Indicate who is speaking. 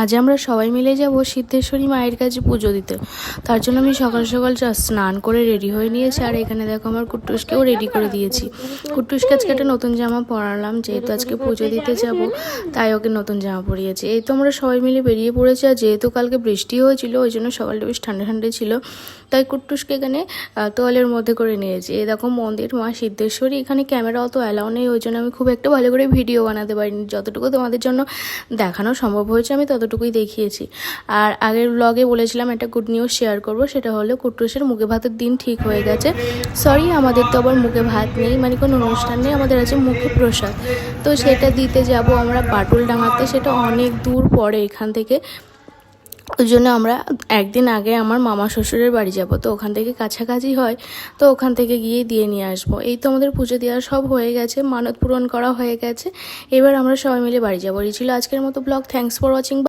Speaker 1: আজ আমরা সবাই মিলে যাব সিদ্ধেশ্বরী মায়ের কাছে পুজো দিতে। তার জন্য আমি সকাল সকাল স্নান করে রেডি হয়ে নিয়েছি, আর এখানে দেখো আমার কুট্টুসকেও রেডি করে দিয়েছি। কুট্টুসকে আজকে একটা নতুন জামা পরালাম, যেহেতু আজকে পুজো দিতে যাব, তাই ওকে নতুন জামা পরিয়েছি। এই তো আমরা সবাই মিলে বেরিয়ে পড়েছি, আর যেহেতু কালকে বৃষ্টি হয়েছিল, ওই জন্য সকালটা বেশ ঠান্ডা ঠান্ডা ছিল, তাই কুট্টুসকে এখানে তোয়ালের মধ্যে করে নিয়েছি। এই দেখো মন্দির, মা সিদ্ধেশ্বরী, এখানে ক্যামেরা অত অ্যালাউ নেই, ওই জন্য আমি খুব একটা ভালো করে ভিডিও বানাতে পারিনি। যতটুকু তোমাদের জন্য দেখানো সম্ভব হয়েছে, আমি ততটুকুই দেখিয়েছি। আর আগের ব্লগে বলেছিলাম একটা গুড নিউজ শেয়ার করব, সেটা হলো কুট্টুসের মুখে ভাতের দিন ঠিক হয়ে গেছে। সরি আমাদের তো আবার মুখে ভাত নেই মানে কোনো অনুষ্ঠান নেই, আমাদের আছে মুখে প্রসাদ। তো সেটা দিতে যাব আমরা পাটুল ডাঙাতে সেটা অনেক দূর পরে এখান থেকে। ওই জন্য আমরা একদিন আগে আমার মামা শ্বশুরের বাড়ি যাব, তো ওখান থেকে কাছাকাছি হয়, তো ওখান থেকে গিয়ে দিয়ে নিয়ে আসব। এই তো আমাদের পুজো দেওয়া সব হয়ে গেছে, মানত পূরণ করা হয়ে গেছে। এবার আমরা সবাই মিলে বাড়ি যাব। এই ছিল আজকের মতো ব্লগ থ্যাংকস ফর ওয়াচিং